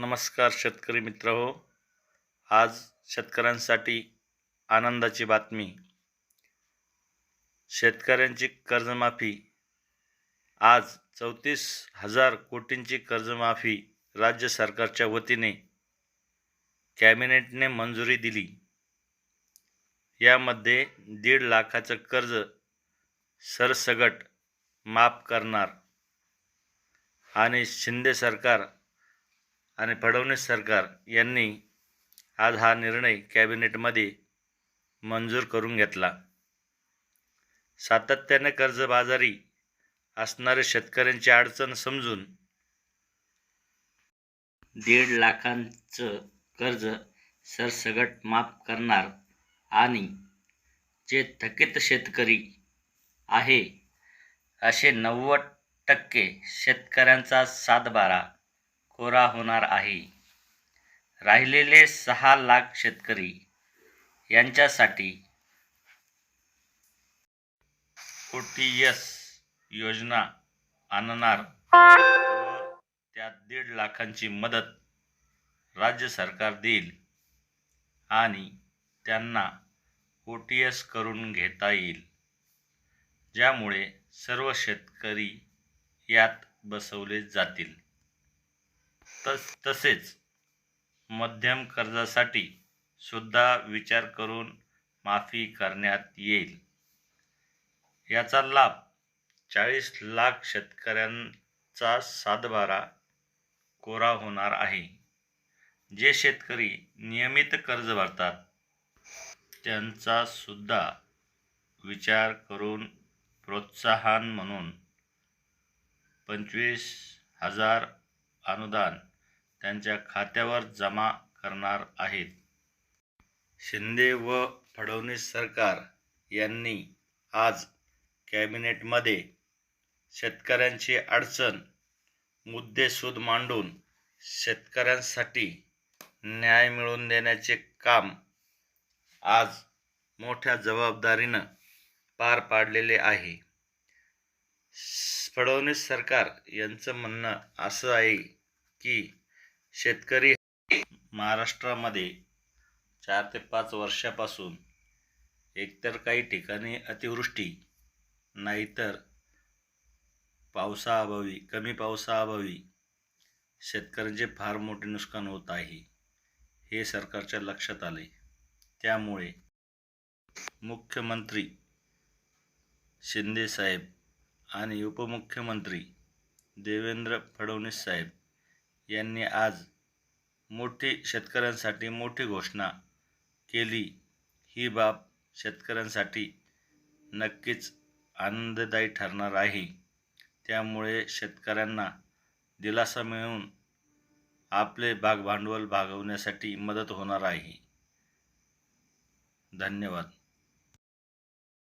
नमस्कार शेतकरी मित्र हो. आज शेतकऱ्यांसाठी आनंदाची बातमी. शेतकऱ्यांची कर्जमाफी. आज चौतीस हजार कोटींची कर्जमाफी राज्य सरकारच्या वतीने कॅबिनेटने मंजुरी दिली. यामध्ये दीड लाखाचं कर्ज सरसगट माफ करणार. आणि शिंदे सरकार आणि फडणवीस सरकार यांनी आज हा निर्णय कॅबिनेटमध्ये मंजूर करून घेतला. सातत्याने कर्जबाजारी असणारे शेतकऱ्यांची अडचण समजून दीड लाखांचं कर्ज सरसगट माफ करणार आणि जे थकीत शेतकरी आहे असे नव्वद टक्के शेतकऱ्यांचा सातबारा कोरा होणार आहे. राहिलेले सहा लाख शेतकरी यांच्यासाठी ओ टी एस योजना आणणार. व त्यात दीड लाखांची मदत राज्य सरकार देईल आणि त्यांना ओ टी एस करून घेता येईल. ज्यामुळे सर्व शेतकरी यात बसवले जातील. तस तसेच मध्यम कर्जासाठी सुद्धा विचार करून माफी करण्यात येईल. याचा लाभ चाळीस लाख शेतकऱ्यांचा सातबारा कोरा होणार आहे. जे शेतकरी नियमित कर्ज भरतात त्यांचा सुद्धा विचार करून प्रोत्साहन म्हणून पंचवीस हजार अनुदान त्यांच्या खात्यावर जमा करणार आहेत. शिंदे व फडणवीस सरकार यांनी आज कॅबिनेटमध्ये शेतकऱ्यांची अडचण मुद्देसूद मांडून शेतकऱ्यांसाठी न्याय मिळवून देण्याचे काम आज मोठ्या जबाबदारीनं पार पाडलेले आहे. फडणवीस सरकार यांचं म्हणणं असं आहे की शेतकरी महाराष्ट्रामध्ये चार ते पाच वर्षापासून एकतर काही ठिकाणी अतिवृष्टी नाहीतर पावसाअभावी कमी पावसाअभावी शेतकऱ्यांचे फार मोठे नुकसान होत आहे हे सरकारच्या लक्षात आले. त्यामुळे मुख्यमंत्री शिंदेसाहेब आणि उपमुख्यमंत्री देवेंद्र फडणवीस साहेब यांनी आज मोठी शेतकऱ्यांसाठी मोठी घोषणा केली. ही बाब शेतकऱ्यांसाठी नक्कीच आनंददायी ठरणार आहे. त्यामुळे शेतकऱ्यांना दिलासा मिळून आपले भागभांडवल भागवण्यासाठी मदत होणार आहे. धन्यवाद.